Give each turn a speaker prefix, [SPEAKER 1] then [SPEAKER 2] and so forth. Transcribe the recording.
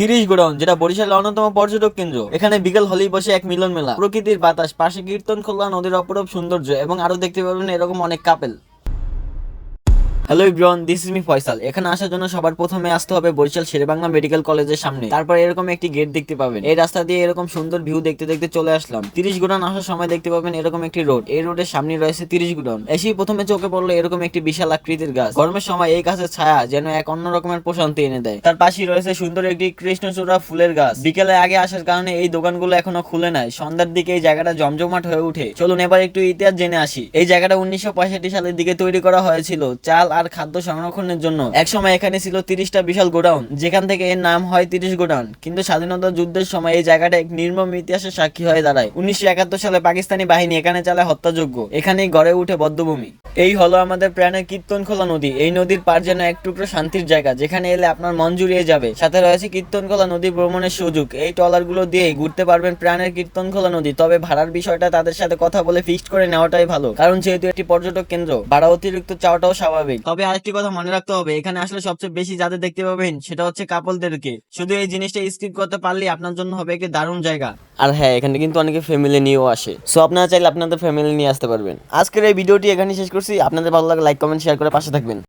[SPEAKER 1] তিরিশ গোডাউন, যেটা বরিশালের অন্যতম পর্যটক কেন্দ্র। এখানে বিকেল হলেই বসে এক মিলন মেলা। প্রকৃতির বাতাস, পাশে কীর্তন, খোলা নদীর অপরূপ সৌন্দর্য এবং আরও দেখতে পাবেন এরকম অনেক couple hello everyone this is me Faisal এখানে আসার জন্য সবার প্রথমে আসতে হবে বরিশাল শেরেবাংলা মেডিকেল কলেজের সামনে। তারপর এরকম একটি গেট দেখতে পাবেন। এই রাস্তা দিয়ে এরকম সুন্দর ভিউ দেখতে দেখতে চলে আসলাম। তিরিশ গুডন আসার সময় দেখতে পাবেন এরকম একটি রোড এই রোডের সামনে রয়েছে তিরিশ গুডন এসেই প্রথমে চোখে পড়ল এরকম একটি বিশাল আকৃতির গাছ। গরমের সময় এই গাছের ছায়া যেন এক অন্য রকমের প্রশান্তি এনে দেয়। তার পাশেই রয়েছে সুন্দর একটি কৃষ্ণচূড়া ফুলের গাছ। বিকেলে আগে আসার কারণে এই দোকানগুলো এখনও খুলে নাই। সন্ধ্যার দিকে এই জায়গাটা জমজমাট হয়ে উঠে চলুন এবার একটু ইতিহাস জেনে আসি। এই জায়গাটা উনিশশো পঁয়ষট্টি সালের দিকে তৈরি করা হয়েছিল। চাল আর খাদ্য সংরক্ষণের জন্য। একসময় এখানে ছিল তিরিশটা বিশাল গোডাউন, যেখান থেকে এর নাম হয় তিরিশ গোডাউন। কিন্তু স্বাধীনতা যুদ্ধের সময় এই জায়গাটা এক নির্মম ইতিহাসের সাক্ষী হয়ে দাঁড়ায়। উনিশশো একাত্তর সালে পাকিস্তানি বাহিনী এখানে চালায় হত্যাযোগ্য এখানেই গড়ে উঠে বদ্ধভূমি। এই হলো আমাদের প্রাণের কীর্তন খোলা নদী। এই নদীর পার যেন এক টুকরো শান্তির জায়গা, যেখানে এলে আপনার মন জুড়িয়ে যাবে। সাথে রয়েছে কীর্তন খোলা নদী ভ্রমণের সুযোগ। এই ট্রলারগুলো দিয়ে ঘুরতে পারবেন প্রাণের কীর্তন খোলা নদী। তবে ভাড়ার বিষয়টা তাদের সাথে কথা বলে ফিক্সড করে নেওয়াটাই ভালো, কারণ যেহেতু একটি পর্যটক কেন্দ্র, ভাড়া অতিরিক্ত চাওয়াটাও স্বাভাবিক। তবে আরেকটি কথা মনে রাখতে হবে, এখানে আসলে সবচেয়ে বেশি যাদের দেখতে পাবেন সেটা হচ্ছে কাপলদেরকে। শুধু এই জিনিসটা স্কিপ করতে পারলে আপনার জন্য হবে একটি দারুণ জায়গা। আর হ্যাঁ এখানে কিন্তু অনেকে ফ্যামিলি নিয়েও আসে। সো আপনারা চাইলে আপনাদের ফ্যামিলি নিয়ে আসতে পারবেন। আজকের এই ভিডিওটি এখানে শেষ করছি। আপনাদের ভালো লাগে লাইক কমেন্ট শেয়ার করে পাশে থাকবেন।